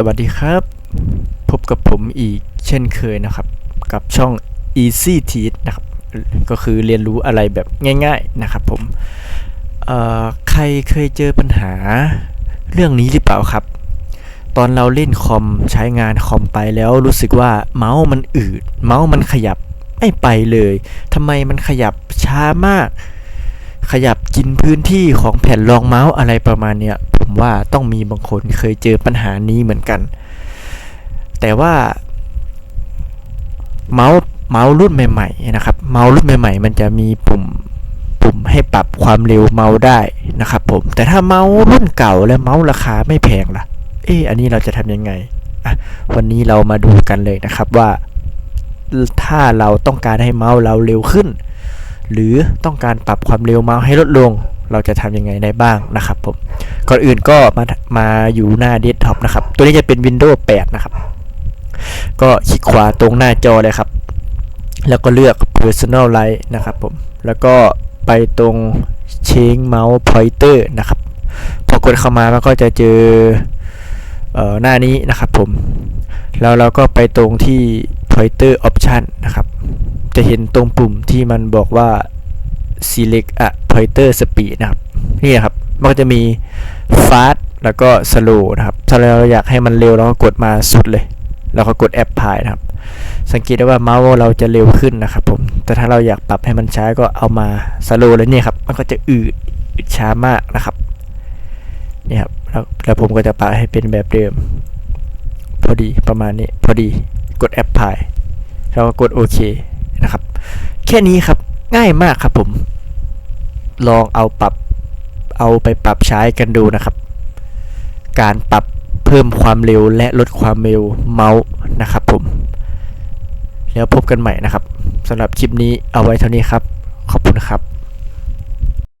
สวัสดีครับ พบกับผมอีกเช่นเคยนะครับ กับช่อง Easy Teach นะครับ ก็คือเรียนรู้อะไรแบบง่ายๆนะครับผมใครเคยเจอปัญหาเรื่องนี้หรือเปล่าครับ ตอนเราเล่นคอมใช้งานคอมไปแล้วรู้สึกว่าเมาส์มันอืด เมาส์มันขยับไม่ไปเลยทำไมมันขยับช้ามาก ขยับกินพื้นที่ของแผ่นรองเมาส์อะไรประมาณเนี้ย ผมว่าต้องมีบางคนเคยเจอปัญหานี้เหมือนกัน แต่ว่าเมาส์เมาส์รุ่นใหม่ๆนะครับ เมาส์รุ่นใหม่ ๆ มันจะมีปุ่มปุ่มให้ปรับความเร็วเมาส์ได้นะครับผม แต่ถ้าเมาส์รุ่นเก่าและเมาส์ราคาไม่แพงล่ะ เอออันนี้เราจะทำยังไงอะวันนี้เรามาดูกันเลยนะครับว่า ถ้าเราต้องการให้เมาส์เราเร็วขึ้น หรือต้องการปรับความเร็วเมาส์ให้ลดลง เราจะทำยังไงได้บ้างนะครับผมก่อนอื่นก็มามาอยู่หน้าเดสก์ท็อปนะครับ ตัวนี้จะเป็น Windows 8 นะครับ ก็คลิกขวาตรงหน้าจอเลยครับ แล้วก็เลือก Personal Light นะครับผมแล้วก็ไปตรง Change Mouse Pointer นะครับพอกดเข้ามามันก็จะเจอเอ่อหน้านี้นะครับผม แล้วเราก็ไปตรงที่ Pointer Option นะครับ จะเห็นตรงปุ่มที่มันบอกว่า select a pointer speed นะครับนี่นะครับมันก็จะมี fast แล้วก็ slow นะครับ ถ้าเราอยากให้มันเร็วเราก็กดมาสุดเลยแล้วก็กด apply นะครับ สังเกตได้ว่าเมาส์เราจะเร็วขึ้นนะครับผม แต่ถ้าเราอยากปรับให้มันช้าก็เอามา slow เลยนี่ครับ มันก็จะอืดอืดช้ามากนะครับนี่ครับแล้วแล้วผมก็จะปรับให้เป็นแบบเดิม พอดีประมาณนี้พอดีกด apply แล้วก็กดโอเคนะครับ แค่นี้ครับ ง่ายมากครับผม ลองเอาปรับเอาไปปรับใช้กันดูนะครับ การปรับเพิ่มความเร็วและลดความเร็วเมาส์นะครับผม แล้วพบกันใหม่นะครับสำหรับคลิปนี้เอาไว้เท่านี้ครับ ขอบคุณครับ